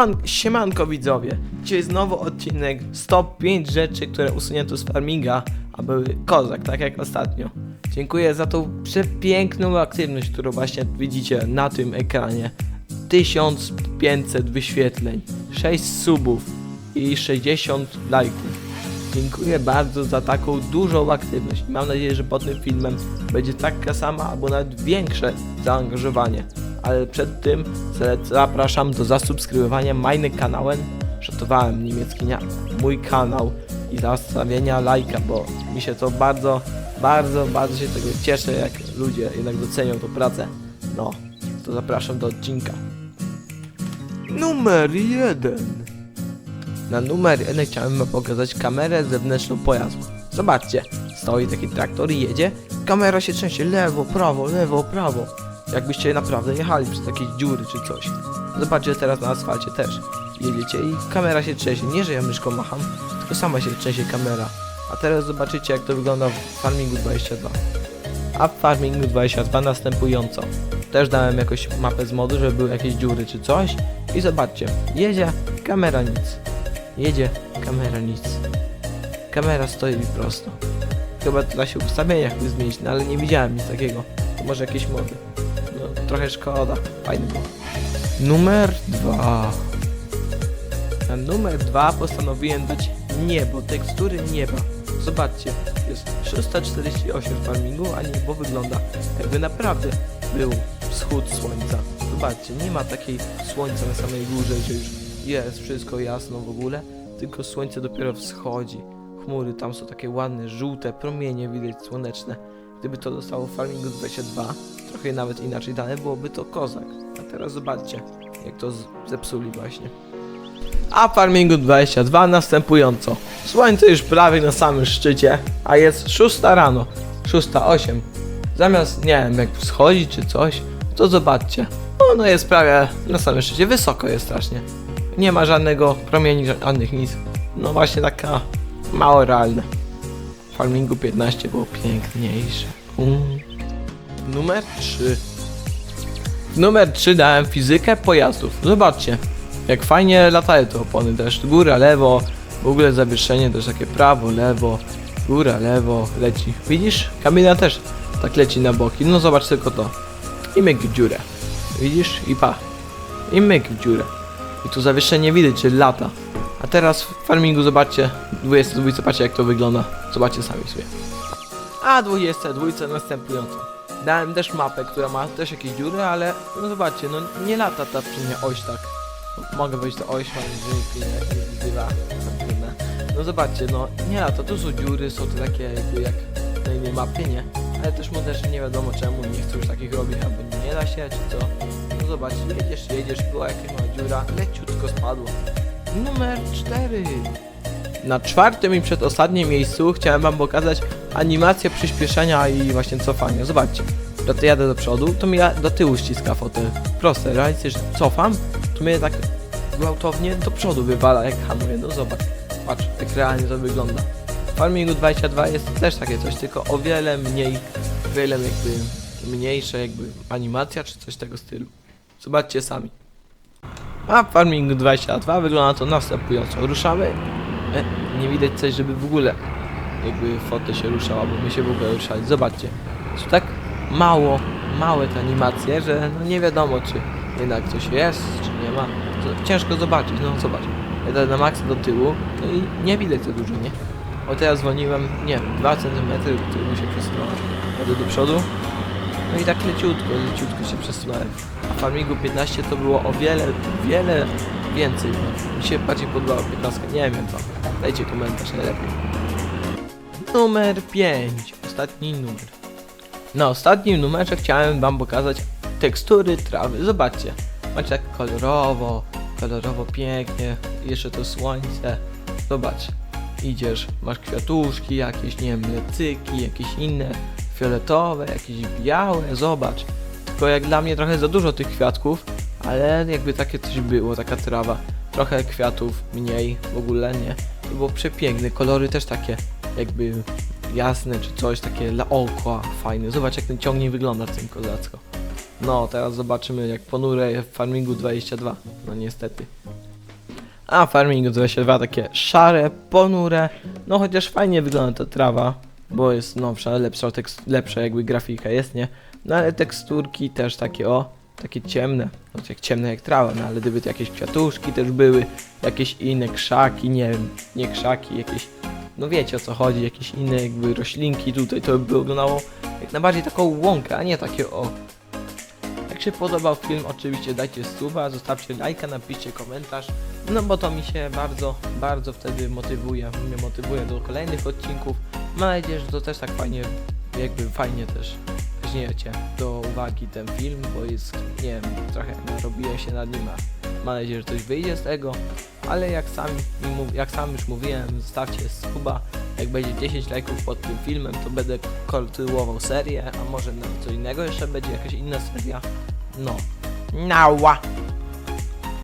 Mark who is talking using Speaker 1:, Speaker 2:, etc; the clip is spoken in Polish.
Speaker 1: Sieman- Siemanko widzowie, dzisiaj znowu odcinek Stop 5 rzeczy, które usunięto z farminga, a były kozak, tak jak ostatnio. Dziękuję za tą przepiękną aktywność, którą właśnie widzicie na tym ekranie. 1500 wyświetleń, 6 subów i 60 lajków. Dziękuję bardzo za taką dużą aktywność. Mam nadzieję, że pod tym filmem będzie taka sama albo nawet większe zaangażowanie. Ale przed tym za- zapraszam do zasubskrybowania moim kanałem. Szatowałem niemiecki nie, mój kanał i zostawienia lajka, bo mi się to bardzo, bardzo, bardzo się tego cieszę, jak ludzie jednak docenią tą pracę. No, to zapraszam do odcinka. Numer jeden. Na numer 1 chciałem pokazać kamerę zewnętrzną pojazdu. Zobaczcie, stoi taki traktor i jedzie, kamera się trzęsie lewo, prawo, lewo, prawo. Jakbyście naprawdę jechali przez jakieś dziury czy coś. Zobaczcie teraz na asfalcie też. Jedziecie i kamera się trzęsie. Nie, że ja myszką macham, tylko sama się trzęsie kamera. A teraz zobaczycie jak to wygląda w Farmingu 22. A w Farmingu 22 następująco. Też dałem jakąś mapę z modu, żeby były jakieś dziury czy coś. I zobaczcie, jedzie, kamera nic. Jedzie, kamera nic. Kamera stoi prosto. Chyba to da się ustawieniach zmienić, no ale nie widziałem nic takiego. To może jakieś mody. Trochę szkoda. Fajny był. Numer dwa. Na numer dwa postanowiłem dać niebo, tekstury nieba. Zobaczcie, jest 648 w farmingu, a niebo wygląda jakby naprawdę był wschód słońca. Zobaczcie, nie ma takiej słońca na samej górze, że już jest wszystko jasno w ogóle, tylko słońce dopiero wschodzi. Chmury tam są takie ładne, żółte, promienie widać słoneczne. Gdyby to zostało w Farmingu 22, trochę nawet inaczej dane, byłoby to kozak. A teraz zobaczcie, jak to zepsuli właśnie. A Farmingu 22 następująco. Słońce już prawie na samym szczycie, a jest 6 rano, 6.08. Zamiast, nie wiem, jak wschodzi czy coś, to zobaczcie. Ono jest prawie na samym szczycie, wysoko jest strasznie. Nie ma żadnego promieni, żadnych nic. No właśnie taka mało realne. W Farmingu 15 było piękniejsze. Mm. Numer 3. Numer 3 dałem fizykę pojazdów. Zobaczcie, jak fajnie latają te opony też. Góra, lewo, w ogóle zawieszenie też takie prawo, lewo, góra, lewo, leci. Widzisz? Kamila też tak leci na boki. No zobacz tylko to. I myk w dziurę. Widzisz? I pa. I myk w dziurę. I tu zawieszenie widać, że lata. A teraz w farmingu zobaczcie, 22, zobaczcie jak to wygląda. Zobaczcie sami sobie. A 22 następująco. Dałem też mapę, która ma też jakieś dziury, ale no zobaczcie, no nie lata ta przednia oś tak. Mogę wejść do oś, mam zdywa. No zobaczcie, no nie lata, tu są dziury, są to takie jakby jak na innej mapie, nie? Ale też moderzy nie wiadomo czemu nie chcą już takich robić, albo nie da się, czy co. No zobacz, jedziesz, jedziesz, była jakaś mała dziura, leciutko spadło. Numer 4. Na czwartym i przedostatnim miejscu chciałem wam pokazać animację przyspieszenia i właśnie cofania. Zobaczcie, to jadę do przodu, to mnie do tyłu ściska fotel. Proste, realicznie, że cofam, to mnie tak gwałtownie do przodu wywala jak hamuję. No zobacz, patrz, jak realnie to wygląda. W Farmingu 22 jest też takie coś, tylko o wiele mniej, wiele jakby mniejsze jakby animacja czy coś tego stylu. Zobaczcie sami. A w Farmingu 22 wygląda to następująco. Ruszamy. E, nie widać coś, żeby w ogóle jakby foto się ruszała, bo my się w ogóle ruszali. Zobaczcie. Są tak mało, małe te animacje, że no nie wiadomo czy jednak coś jest, czy nie ma. To ciężko zobaczyć, no zobacz. Jadę na maksa do tyłu, no i nie widać za dużo, nie? O teraz dzwoniłem, nie wiem, 2 cm tyłu się przesunąłem. Jadę do przodu. No i tak leciutko, leciutko się przesunąłem. A Farmingu 15 to było o wiele, wiele więcej. Mi się bardziej podobała 15, nie wiem co. Dajcie komentarz najlepiej. Numer 5. Ostatni numer. Na ostatnim numerze chciałem wam pokazać tekstury trawy. Zobaczcie. Macie tak kolorowo, kolorowo pięknie. Jeszcze to słońce. Zobacz. Idziesz, masz kwiatuszki jakieś, nie wiem, lecyki, jakieś inne, fioletowe, jakieś białe, zobacz. Tylko jak dla mnie trochę za dużo tych kwiatków, ale jakby takie coś było, taka trawa. Trochę kwiatów mniej, w ogóle nie. To było przepiękne, kolory też takie jakby jasne czy coś, takie dla oka fajne. Zobacz jak ten ciągnik wygląda w tym kozacko. No, teraz zobaczymy jak ponure w Farmingu 22. No niestety. A Farming 22 takie szare, ponure, no chociaż fajnie wygląda ta trawa, bo jest nowsza, lepsza, tekst, lepsza jakby grafika jest, nie? No ale teksturki też takie o, takie ciemne, no jak ciemne jak trawa, no ale gdyby to jakieś kwiatuszki też były, jakieś inne krzaki, nie wiem, nie krzaki, jakieś, no wiecie o co chodzi, jakieś inne jakby roślinki tutaj, to by wyglądało jak najbardziej taką łąkę, a nie takie o. Jak się podobał film, oczywiście dajcie suba, zostawcie lajka, napiszcie komentarz, no bo to mi się bardzo, bardzo wtedy motywuje, mnie motywuje do kolejnych odcinków. Mam nadzieję, że to też tak fajnie, jakby fajnie też weźmiecie do uwagi ten film, bo jest, nie wiem, trochę narobiłem się nad nim, a mam nadzieję, że coś wyjdzie z tego, ale jak sam, jak sam już mówiłem, zostawcie suba, jak będzie 10 lajków pod tym filmem, to będę kontynuował serię, a może co innego jeszcze będzie, jakaś inna seria. No. Nała!